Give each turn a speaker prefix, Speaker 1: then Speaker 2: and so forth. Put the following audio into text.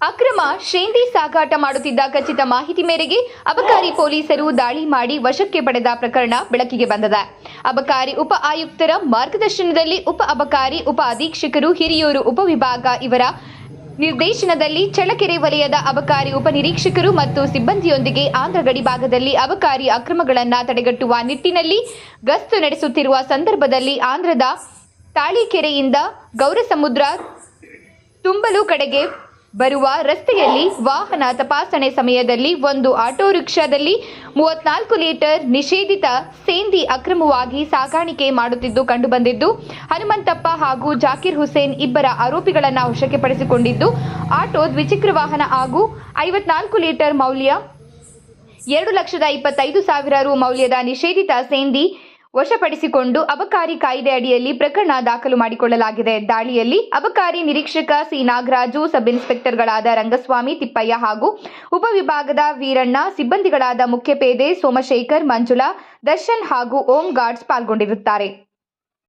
Speaker 1: ಅಕ್ರಮ ಶೇಂದಿ ಸಾಗಾಟ ಮಾಡುತ್ತಿದ್ದ ಖಚಿತ ಮಾಹಿತಿ ಮೇರೆಗೆ ಅಬಕಾರಿ ಪೊಲೀಸರು ದಾಳಿ ಮಾಡಿ ವಶಕ್ಕೆ ಪಡೆದ ಪ್ರಕರಣ ಬೆಳಕಿಗೆ ಬಂದಿದೆ. ಅಬಕಾರಿ ಉಪ ಆಯುಕ್ತರ ಮಾರ್ಗದರ್ಶನದಲ್ಲಿ ಉಪ ಅಬಕಾರಿ, ಉಪ ಅಧೀಕ್ಷಕರು, ಹಿರಿಯೂರು ಉಪವಿಭಾಗ ಇವರ ನಿರ್ದೇಶನದಲ್ಲಿ ಚಳ್ಳಕೆರೆ ವಲಯದ ಅಬಕಾರಿ ಉಪನಿರೀಕ್ಷಕರು ಮತ್ತು ಸಿಬ್ಬಂದಿಯೊಂದಿಗೆ ಆಂಧ್ರ ಗಡಿ ಭಾಗದಲ್ಲಿ ಅಬಕಾರಿ ಅಕ್ರಮಗಳನ್ನು ತಡೆಗಟ್ಟುವ ನಿಟ್ಟಿನಲ್ಲಿ ಗಸ್ತು ನಡೆಸುತ್ತಿರುವ ಸಂದರ್ಭದಲ್ಲಿ ಆಂಧ್ರದ ತಾಳಿಕೆರೆಯಿಂದ ಗೌರಸಮುದ್ರ ತುಂಬಲು ಕಡೆಗೆ ಬರುವ ರಸ್ತೆಯಲ್ಲಿ ವಾಹನ ತಪಾಸಣೆ ಸಮಯದಲ್ಲಿ ಒಂದು ಆಟೋ ರಿಕ್ಷಾದಲ್ಲಿ ಮೂವತ್ನಾಲ್ಕು ಲೀಟರ್ ನಿಷೇಧಿತ ಸೇಂದಿ ಅಕ್ರಮವಾಗಿ ಸಾಗಾಣಿಕೆ ಮಾಡುತ್ತಿದ್ದು ಕಂಡುಬಂದಿದ್ದು ಹನುಮಂತಪ್ಪ ಹಾಗೂ ಜಾಕಿರ್ ಹುಸೇನ್ ಇಬ್ಬರ ಆರೋಪಿಗಳನ್ನು ವಶಕ್ಕೆ ಪಡಿಸಿಕೊಂಡಿದ್ದು, ಆಟೋ ದ್ವಿಚಕ್ರ ವಾಹನ ಹಾಗೂ ಐವತ್ನಾಲ್ಕು ಲೀಟರ್ ಮೌಲ್ಯ ಎರಡು ಲಕ್ಷದ ಇಪ್ಪತ್ತೈದು ಸಾವಿರ ರು ಮೌಲ್ಯದ ನಿಷೇಧಿತ ಸೇಂದಿ ವಶಪಡಿಸಿಕೊಂಡು ಅಬಕಾರಿ ಕಾಯ್ದೆ ಅಡಿಯಲ್ಲಿ ಪ್ರಕರಣ ದಾಖಲು ಮಾಡಿಕೊಳ್ಳಲಾಗಿದೆ. ದಾಳಿಯಲ್ಲಿ ಅಬಕಾರಿ ನಿರೀಕ್ಷಕ ಸಿ. ನಾಗರಾಜು, ಸಬ್ ಇನ್ಸ್ಪೆಕ್ಟರ್ಗಳಾದ ರಂಗಸ್ವಾಮಿ, ತಿಪ್ಪಯ್ಯ ಹಾಗೂ ಉಪವಿಭಾಗದ ವೀರಣ್ಣ, ಸಿಬ್ಬಂದಿಗಳಾದ ಮುಖ್ಯಪೇದೆ ಸೋಮಶೇಖರ್, ಮಂಜುಳಾ, ದರ್ಶನ್ ಹಾಗೂ ಓಂ ಗಾರ್ಡ್ಸ್ ಪಾಲ್ಗೊಂಡಿರುತ್ತಾರೆ.